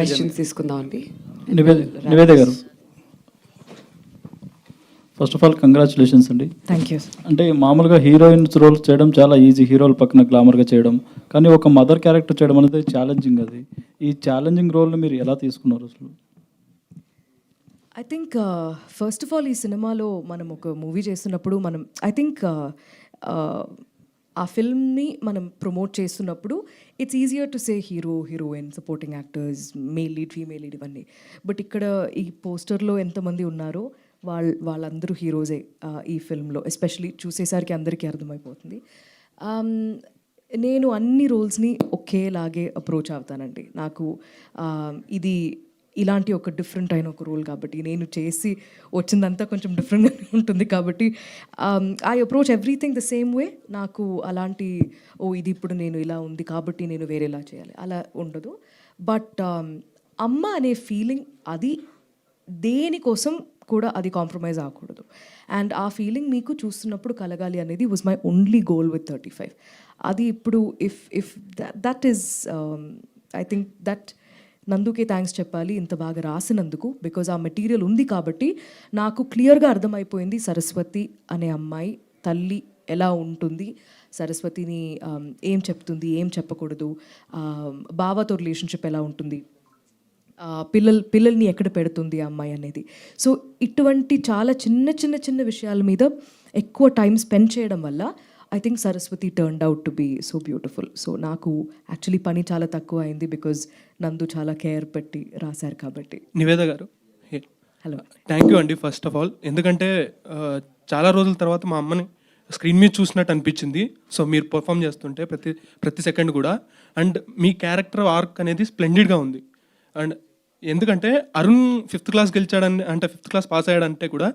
Questions తీసుకుందాం అండి. నివేద నివేద గారు. ఫస్ట్ ఆఫ్ ఆల్ కంగ్రాచులేషన్స్ అండి. థ్యాంక్ యూ అంటే మామూలుగా హీరోయిన్స్ రోల్ చేయడం చాలా ఈజీ హీరోల పక్కన గ్లామర్గా చేయడం. కానీ ఒక మదర్ క్యారెక్టర్ చేయడం అనేది ఛాలెంజింగ్ అది. ఈ ఛాలెంజింగ్ రోల్ని మీరు ఎలా తీసుకున్నారు అసలు? I think first of all ఈ సినిమాలో మనం ఒక మూవీ చేస్తున్నప్పుడు మనం ఐ థింక్ ఆ ఫిల్మ్ని మనం ప్రమోట్ చేస్తున్నప్పుడు it's easier to say hero heroine supporting actors male lead female lead ఇవన్నీ. బట్ ఇక్కడ ఈ పోస్టర్లో ఎంతమంది ఉన్నారో వాళ్ళ వాళ్ళందరూ హీరోసే ఈ ఫిల్మ్లో. ఎస్పెషలీ చూసేసరికి అందరికీ అర్థమైపోతుంది. నేను అన్ని రోల్స్ని ఒకేలాగే అప్రోచ్ అవుతానండి. నాకు ఇది ఇలాంటి ఒక డిఫరెంట్ అయిన ఒక రోల్ కాబట్టి నేను చేసి వచ్చిందంతా కొంచెం డిఫరెంట్గా ఉంటుంది కాబట్టి I approach everything the same way నాకు అలాంటి ఓ ఇది ఇప్పుడు నేను ఇలా ఉంది కాబట్టి నేను వేరేలా చేయాలి. అలా ఉండదు. బట్ um, అమ్మ అనే ఫీలింగ్ అది దేనికోసం కూడా అది కాంప్రమైజ్ అవ్వకూడదు అండ్ ఆ ఫీలింగ్ మీకు చూస్తున్నప్పుడు కలగాలి అనేది was my only goal with thirty five అది ఇప్పుడు if if that is I think that నందుకే thanks చెప్పాలి. ఇంత బాగా రాసినందుకు బికాజ్ ఆ మెటీరియల్ ఉంది కాబట్టి నాకు క్లియర్గా అర్థమైపోయింది సరస్వతి అనే అమ్మాయి తల్లి ఎలా ఉంటుంది సరస్వతిని ఏం చెప్తుంది ఏం చెప్పకూడదు బావతో రిలేషన్షిప్ ఎలా ఉంటుంది పిల్లల పిల్లల్ని ఎక్కడ పెడుతుంది ఆ అమ్మాయి అనేది. సో ఇటువంటి చాలా చిన్న చిన్న చిన్న విషయాల మీద ఎక్కువ టైం స్పెండ్ చేయడం వల్ల I think Saraswati turned out to be so beautiful so నాకు యాక్చువల్లీ పని చాలా తక్కువ అయింది బికాజ్ నందు చాలా కేర్ పెట్టి రాశారు కాబట్టి. నివేద గారు హలో థ్యాంక్ యూ అండి ఫస్ట్ ఆఫ్ ఆల్ ఎందుకంటే చాలా రోజుల తర్వాత మా అమ్మని స్క్రీన్ మీద చూసినట్టు అనిపించింది. సో మీరు పర్ఫామ్ చేస్తుంటే ప్రతి ప్రతి సెకండ్ కూడా. అండ్ మీ క్యారెక్టర్ ఆర్క్ అనేది స్ప్లెండిడ్గా ఉంది. అండ్ ఎందుకంటే అరుణ్ ఫిఫ్త్ క్లాస్ గెలిచాడని అంటే ఫిఫ్త్ క్లాస్ పాస్ అయ్యాడంటే కూడా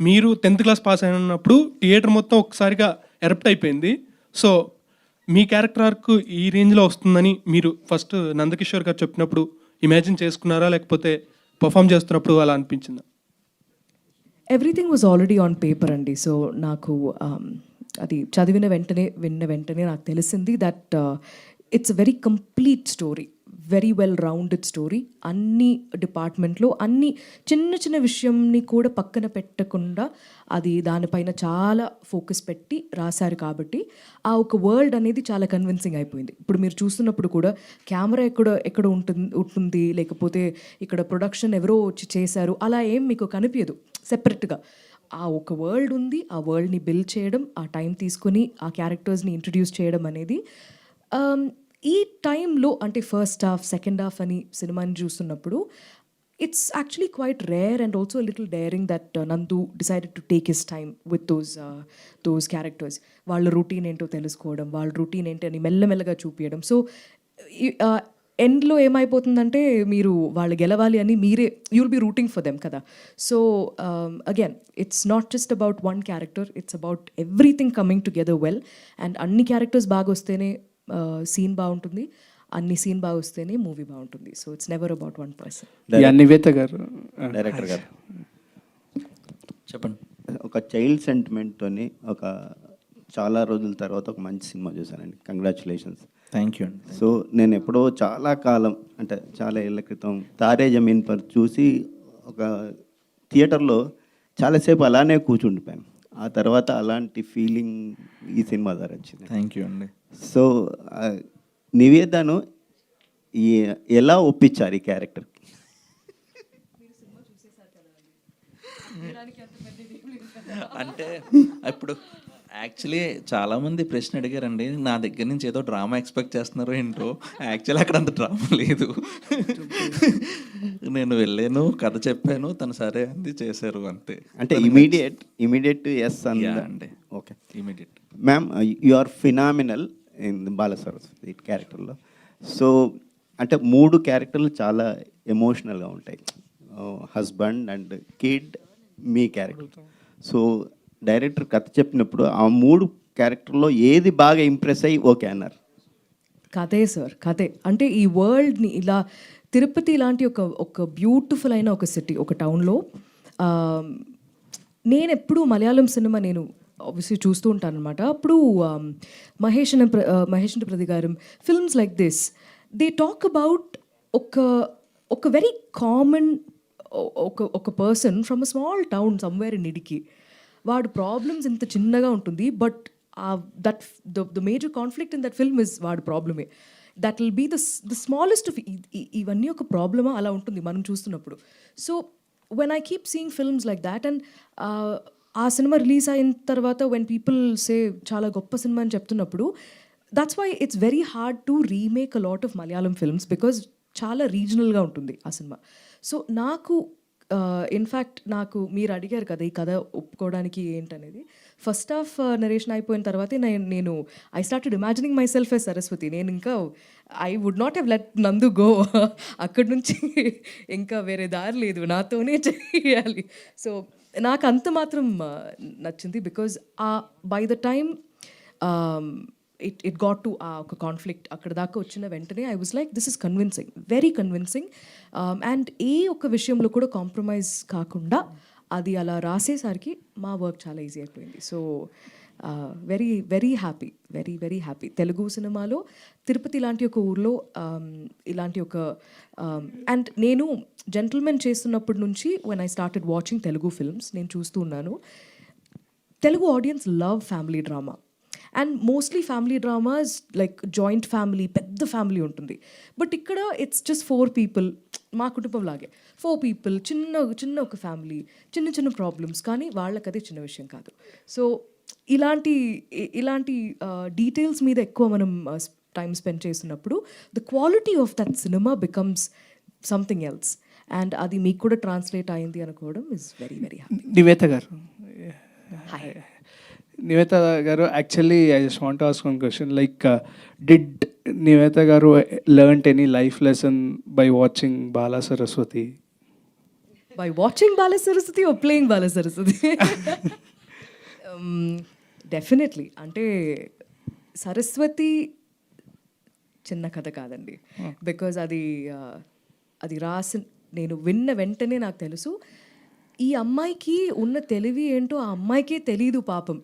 మీరు టెన్త్ క్లాస్ పాస్ అయినప్పుడు థియేటర్ మొత్తం ఒకసారిగా ఎరప్ట్ అయిపోయింది. సో మీ క్యారెక్టర్ ఆర్క్ ఈ రేంజ్లో వస్తుందని మీరు ఫస్ట్ నందకిషోర్ గారు చెప్పినప్పుడు ఇమాజిన్ చేసుకున్నారా? లేకపోతే పర్ఫామ్ చేస్తున్నప్పుడు అలా అనిపించిందా? Everything was already on paper అండి. సో నాకు um, అది చదివిన వెంటనే విన్న వెంటనే నాకు తెలిసింది that it's a very complete story very well rounded story అన్ని డిపార్ట్మెంట్లో అన్ని చిన్న చిన్న విషయంని కూడా పక్కన పెట్టకుండా అది దానిపైన చాలా ఫోకస్ పెట్టి రాశారు కాబట్టి ఆ ఒక వరల్డ్ అనేది చాలా కన్విన్సింగ్ అయిపోయింది. ఇప్పుడు మీరు చూస్తున్నప్పుడు కూడా కెమెరా ఎక్కడ ఎక్కడ ఉంటుంది ఉంటుంది? లేకపోతే ఇక్కడ ప్రొడక్షన్ ఎవరో వచ్చి చేశారు? అలా ఏం మీకు కనిపించదు. సెపరేట్గా ఆ ఒక వరల్డ్ ఉంది. ఆ వరల్డ్ని బిల్డ్ చేయడం ఆ టైం తీసుకొని ఆ క్యారెక్టర్స్ని ఇంట్రడ్యూస్ చేయడం అనేది um, ఈ టైంలో అంటే ఫస్ట్ హాఫ్ సెకండ్ హాఫ్ అని సినిమాని చూస్తున్నప్పుడు it's actually quite rare and also little daring that Nandu decided to take his time with those those characters వాళ్ళ రొటీన్ ఏంటో తెలుసుకోవడం వాళ్ళ రొటీన్ ఏంటి అని మెల్లమెల్లగా చూపించడం సో ఎండ్లో ఏమైపోతుందంటే మీరు వాళ్ళు గెలవాలి అని మీరే you'll be rooting for them కదా. So again it's not just about one character it's about everything coming together well and అన్ని క్యారెక్టర్స్ బాగా వస్తేనే సీన్ బాగుంటుంది. అన్ని సీన్ బాగా వస్తేనే మూవీ బాగుంటుంది. So it's never about one person yeah, Nivetha గారు. డైరెక్టర్ గారు. చెప్పండి. ఒక చైల్డ్ సెంటిమెంట్తోని ఒక చాలా రోజుల తర్వాత ఒక మంచి సినిమా చూశానండి. కంగ్రాచులేషన్స్ థ్యాంక్ యూ అండి సో నేను ఎప్పుడో చాలా కాలం అంటే చాలా ఏళ్ళ క్రితం తారే జమీన్ పర్ చూసి ఒక థియేటర్లో చాలాసేపు అలానే కూర్చుండిపోయాను. ఆ తర్వాత అలాంటి ఫీలింగ్ ఈ సినిమా ద్వారా వచ్చింది. థ్యాంక్ యూ అండి. సో నివేదను ఈ- ఎలా ఒప్పించారు ఈ క్యారెక్టర్ అంటే ఇప్పుడు యాక్చువల్లీ చాలా మంది ప్రశ్న అడిగారండి నా దగ్గర నుంచి ఏదో డ్రామా ఎక్స్పెక్ట్ చేస్తున్నారో ఏంటో. యాక్చువల్లీ అక్కడ అంత డ్రామా లేదు. నేను వెళ్ళాను కథ చెప్పాను తను సరే అంది చేశారు అంతే. అంటే ఇమీడియట్ ఇమీడియట్ ఎస్ అండి. Okay immediate ma'am you are phenomenal in Bala Saraswati క్యారెక్టర్లో సో అంటే మూడు క్యారెక్టర్లు చాలా ఎమోషనల్గా ఉంటాయి. హస్బెండ్ అండ్ కిడ్ మీ క్యారెక్టర్ సో డైరెక్టర్ కథ చెప్పినప్పుడు ఆ మూడు క్యారెక్టర్లో ఏది బాగా ఇంప్రెస్ అయ్యి ఓకే అన్నారు? కథే సార్ కథే. అంటే ఈ వరల్డ్ని ఇలా తిరుపతి లాంటి ఒక ఒక బ్యూటిఫుల్ అయిన ఒక సిటీ ఒక టౌన్లో నేను ఎప్పుడూ మలయాళం సినిమా నేను ఆబ్వియస్లీ చూస్తూ ఉంటాను అనమాట అప్పుడు మహేష్ అనే ప్ర- uh, మహేష్ ప్రతి గారు films like this they talk about ఒక ఒక వెరీ కామన్ ఒక ఒక person from a small town somewhere in ఇడికి వాడు ప్రాబ్లమ్స్ ఇంత చిన్నగా ఉంటుంది but that the major conflict in that film is వాడు ప్రాబ్లమే that will be the the smallest of ఇవన్నీ ఒక ప్రాబ్లమా అలా ఉంటుంది మనం చూస్తున్నప్పుడు. So when I keep seeing films like that and ఆ సినిమా రిలీజ్ అయిన తర్వాత వెన్ పీపుల్ సే చాలా గొప్ప సినిమా అని చెప్తున్నప్పుడు that's why it's very hard to remake a lot of Malayalam films because చాలా రీజనల్గా ఉంటుంది ఆ సినిమా సో నాకు ఇన్ఫ్యాక్ట్ నాకు మీరు అడిగారు కదా ఈ కథ ఒప్పుకోవడానికి ఏంటనేది. ఫస్ట్ హాఫ్ నరేషన్ అయిపోయిన తర్వాతే నేను నేను I started imagining myself as Saraswati నేను ఇంకా I would not have let Nandu go అక్కడి నుంచి ఇంకా వేరే దారి లేదు. నాతోనే చేయాలి. సో నాకు అంత మాత్రం నచ్చింది బికాజ్ ఆ by the time it it got to ఆ ఒక కాన్ఫ్లిక్ట్ అక్కడ దాకా వచ్చిన వెంటనే I was like this is convincing very convincing and ఏ ఒక్క విషయంలో కూడా కాంప్రమైజ్ కాకుండా అది అలా రాసేసరికి మా వర్క్ చాలా ఈజీ అయిపోయింది. So very very happy very very happy Telugu సినిమాలో తిరుపతి um, ఇలాంటి ఒక ఊర్లో ఇలాంటి ఒక అండ్ నేను జెంటల్మెన్ చేస్తున్నప్పటి నుంచి when I started watching Telugu films నేను చూస్తూ ఉన్నాను. Telugu audiences love family drama and mostly family dramas like joint family పెద్ద ఫ్యామిలీ ఉంటుంది. బట్ ఇక్కడ ఇట్స్ జస్ట్ ఫోర్ పీపుల్ మా కుటుంబం లాగే. ఫోర్ పీపుల్ చిన్న చిన్న ఒక ఫ్యామిలీ చిన్న చిన్న ప్రాబ్లమ్స్ కానీ వాళ్ళకి అది చిన్న విషయం కాదు. సో ఇలాంటి ఇలాంటి డీటెయిల్స్ మీద ఎక్కువ మనం టైం స్పెండ్ చేస్తున్నప్పుడు ద క్వాలిటీ ఆఫ్ దట్ సినిమా బికమ్స్ సంథింగ్ ఎల్స్ అండ్ అది మీకు కూడా ట్రాన్స్లేట్ అయింది అనుకోవడం is very very happy Nivetha గారు. నివేత గారు actually I just want ask one question like did Nivetha గారు learn any life lesson by watching Bala Saraswati watching Bala Saraswati or playing Bala Saraswati? um, definitely. అంటే సరస్వతి చిన్న కథ కాదండి. Because అది uh, అది రాసి నేను విన్న వెంటనే నాకు తెలుసు ఈ అమ్మాయికి ఉన్న తెలివి ఏంటో ఆ అమ్మాయికే తెలియదు పాపం.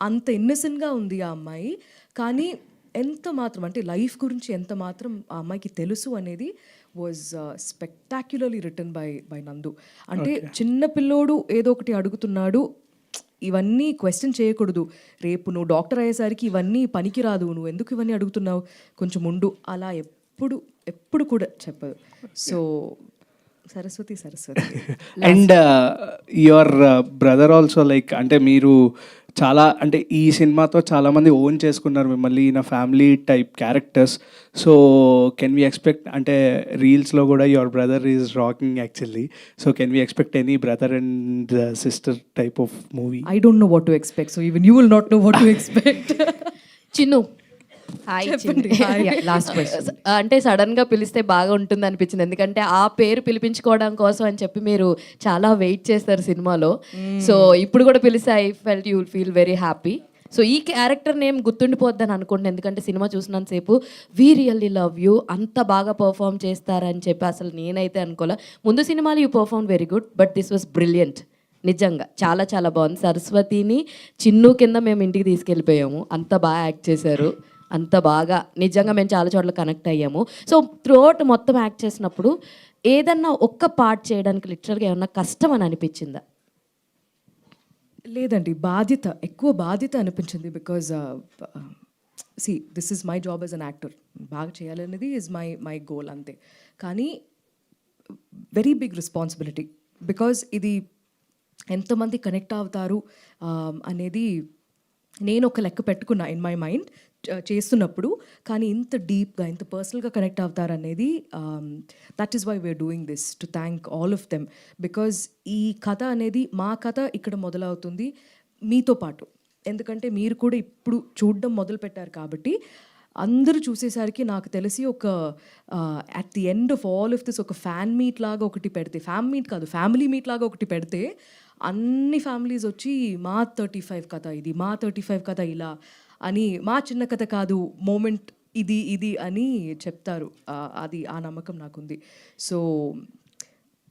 అంత ఇన్నసెంట్గా ఉంది ఆ అమ్మాయి. కానీ ఎంత మాత్రం అంటే లైఫ్ గురించి ఎంత మాత్రం ఆ అమ్మాయికి తెలుసు అనేది was spectacularly return by by Nandu. అంటే చిన్న పిల్లోడు ఏదో ఒకటి అడుగుతున్నాడు ఇవన్నీ క్వశ్చన్ చేయకూడదు. రేపు నువ్వు డాక్టర్ అయ్యేసరికి ఇవన్నీ పనికిరాదు నువ్వు ఎందుకు ఇవన్నీ అడుగుతున్నావు? కొంచెం ఉండు. అలా ఎప్పుడు ఎప్పుడు కూడా చెప్పదు. So Saraswati Saraswati. And your brother also like అంటే మీరు చాలా అంటే ఈ సినిమాతో చాలామంది ఓన్ చేసుకున్నారు మిమ్మల్ని ఈయన family type characters. So can we expect అంటే రీల్స్లో కూడా your brother is rocking actually. So can we expect any brother and sister type of movie? I don't know what to expect. So even you will not know what to expect. Chinnu hi last question. అంటే సడన్గా పిలిస్తే బాగా ఉంటుంది అనిపించింది. ఎందుకంటే ఆ పేరు పిలిపించుకోవడం కోసం అని చెప్పి మీరు చాలా వెయిట్ చేస్తారు సినిమాలో. సో ఇప్పుడు కూడా పిలిస్తే I felt you feel very happy so ఈ క్యారెక్టర్ నేమ్ గుర్తుండిపోద్దని అనుకోండి. ఎందుకంటే సినిమా చూసినంతసేపు వీ రియల్లీ లవ్ యూ అంత బాగా పర్ఫామ్ చేస్తారని చెప్పి అసలు నేనైతే అనుకోలే. ముందు సినిమాలో you perform very good but this was brilliant నిజంగా. చాలా చాలా బాగుంది. సరస్వతిని చిన్ను కింద మేము ఇంటికి తీసుకెళ్ళిపోయాము. అంత బాగా యాక్ట్ చేశారు. అంత బాగా. నిజంగా మేము చాలా చోట్ల కనెక్ట్ అయ్యాము. సో త్రూఅవుట్ మొత్తం యాక్ట్ చేసినప్పుడు ఏదన్నా ఒక్క పార్ట్ చేయడానికి లిటరల్గా ఏమన్నా కష్టం అని అనిపించిందా? లేదండి. బాధ్యత ఎక్కువ బాధ్యత అనిపించింది because see this is my job as an actor బాగా చేయాలనేది ఇస్ మై మై గోల్ అంతే. కానీ వెరీ బిగ్ రెస్పాన్సిబిలిటీ బికాజ్ ఇది ఎంతమంది కనెక్ట్ అవుతారు um, అనేది నేను ఒక లెక్క పెట్టుకున్నా ఇన్ మై మైండ్ చేస్తున్నప్పుడు కానీ ఇంత డీప్గా ఇంత పర్సనల్గా connect అవుతారనేది that is why we're doing this to thank all of them because ఈ కథ అనేది మా కథ ఇక్కడ మొదలవుతుంది మీతో పాటు. ఎందుకంటే మీరు కూడా ఇప్పుడు చూడడం మొదలు పెట్టారు కాబట్టి అందరూ చూసేసరికి నాకు తెలిసి ఒక at the end of all of this ఒక ఫ్యాన్ మీట్ లాగా ఒకటి పెడితే ఫ్యాన్ మీట్ కాదు ఫ్యామిలీ మీట్ లాగా ఒకటి పెడితే అన్ని ఫ్యామిలీస్ వచ్చి మా థర్టీ ఫైవ్ కథ ఇది మా థర్టీ ఫైవ్ కథ ఇలా అని మా చిన్న కథ కాదు మూమెంట్ ఇది ఇది అని చెప్తారు. అది ఆ నమ్మకం నాకుంది. So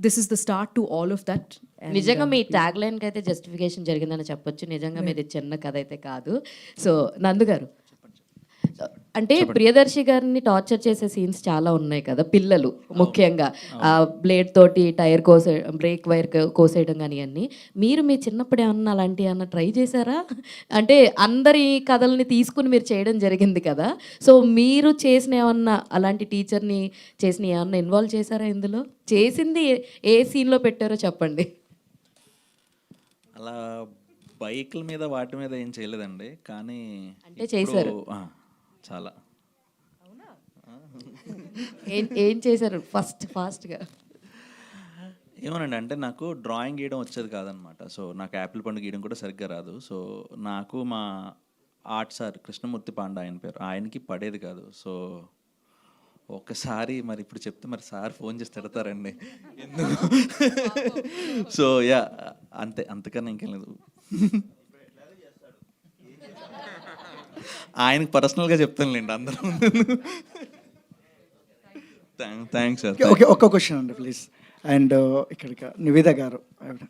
this is the start to all of that నిజంగా మీ ట్యాగ్ లైన్కి అయితే జస్టిఫికేషన్ జరిగిందని చెప్పొచ్చు. నిజంగా మీది చిన్న కథ అయితే కాదు. సో నందు గారు అంటే ప్రియదర్శి గారిని టార్చర్ చేసే సీన్స్ చాలా ఉన్నాయి కదా పిల్లలు ముఖ్యంగా. ఆ బ్లేడ్ తోటి టైర్ కోసే బ్రేక్ వైర్ కోసేయడం కానీ అన్ని. మీరు మీ చిన్నప్పుడు ఏమన్నా అలాంటి ఏమన్నా ట్రై చేశారా? అంటే అందరి కథల్ని తీసుకుని మీరు చేయడం జరిగింది కదా. సో మీరు చేసిన ఏమన్నా అలాంటి టీచర్ని చేసిన ఏమన్నా ఇన్వాల్వ్ చేశారా ఇందులో? చేసింది ఏ- ఏ సీన్లో పెట్టారో చెప్పండి. అలా బైక్ల మీద వాటి మీద ఏం చేయలేదండి. కానీ అంటే చేశారు. చాలా. ఏం ఏం చేశారు? ఫస్ట్ ఫాస్ట్గా. ఏమోనండి అంటే నాకు డ్రాయింగ్ గీయడం వచ్చేది కాదనమాట. సో నాకు యాపిల్ పండు గీయడం కూడా సరిగ్గా రాదు. సో నాకు మా ఆర్ట్ సార్ కృష్ణమూర్తి పాండ ఆయన పేరు ఆయనకి పడేది కాదు. సో ఒకసారి మరి ఇప్పుడు చెప్తే మరి సార్ ఫోన్ చేసి తిడతారండి. సో యా అంతే అంతకన్నా ఇంకేం లేదు. ఆయనకి పర్సనల్గా చెప్తానులేండి అందరూ. Thanks sir. ఓకే ఒక్క క్వశ్చన్ అండి ప్లీజ్. అండ్ ఇక్కడికి నివేద గారు ఆవిడ.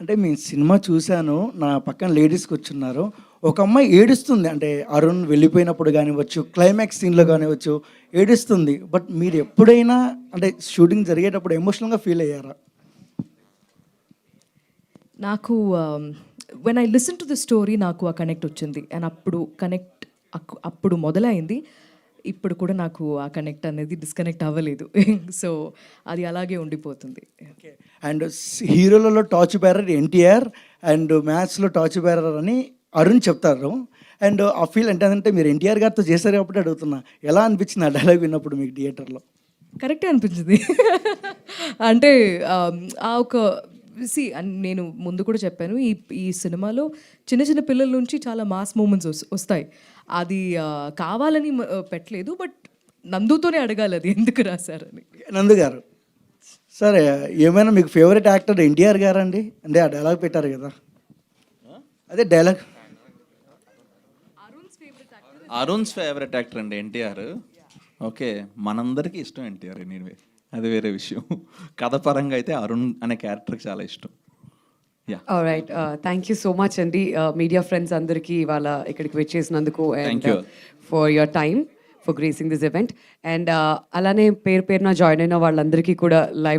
అంటే మీ సినిమా చూశాను నా పక్కన లేడీస్ కూర్చున్నారు. ఒక అమ్మాయి ఏడుస్తుంది అంటే అరుణ్ వెళ్ళిపోయినప్పుడు కానివ్వచ్చు క్లైమాక్స్ సీన్లో కానివ్వచ్చు ఏడుస్తుంది. బట్ మీరు ఎప్పుడైనా అంటే షూటింగ్ జరిగేటప్పుడు ఎమోషనల్గా ఫీల్ అయ్యారా? నాకు when I listen to the story నాకు ఆ కనెక్ట్ వచ్చింది. అండ్ అప్పుడు కనెక్ట్ అప్పుడు మొదలైంది. ఇప్పుడు కూడా నాకు ఆ కనెక్ట్ అనేది డిస్కనెక్ట్ అవ్వలేదు. సో అది అలాగే ఉండిపోతుంది. అండ్ హీరోలలో టార్చ్ బేరర్ ఎన్టీఆర్ అండ్ మ్యాథ్స్లో టార్చ్ బేరర్ అని అరుణ్ చెప్తారు. అండ్ ఆ ఫీల్ ఏంటంటే మీరు ఎన్టీఆర్ గారితో చేశారు కాబట్టి అడుగుతున్నా. ఎలా అనిపించింది ఆ డైలాగ్ విన్నప్పుడు మీకు థియేటర్లో కరెక్టే అనిపించింది. అంటే ఆ ఒక సి నేను ముందు కూడా చెప్పాను ఈ ఈ సినిమాలో చిన్న చిన్న పిల్లల నుంచి చాలా మాస్ మూమెంట్స్ వస్తాయి. అది కావాలని పెట్టలేదు బట్ నందుతోనే అడగాలి అది ఎందుకు రాశారని నందు గారు సరే ఏమైనా మీకు ఫేవరెట్ యాక్టర్ ఎన్టీఆర్ గారు అండి అంటే ఆ డైలాగ్ పెట్టారు కదా. అదే డైలాగ్. అరుణ్స్ ఫేవరెట్ యాక్టర్ అండి ఎన్టీఆర్. ఓకే మనందరికీ ఇష్టం ఎన్టీఆర్ ఎనీవే. అది వేరే విషయం. కథ పరంగా అయితే అరుణ్ అనే క్యారెక్టర్కి చాలా ఇష్టం. Right thank you so much అండి మీడియా ఫ్రెండ్స్ అందరికీ ఇవాళ ఇక్కడికి వచ్చేసినందుకు and. For your time for gracing this event and అలానే పేరు పేరున జాయిన్ అయిన వాళ్ళందరికీ కూడా లైవ్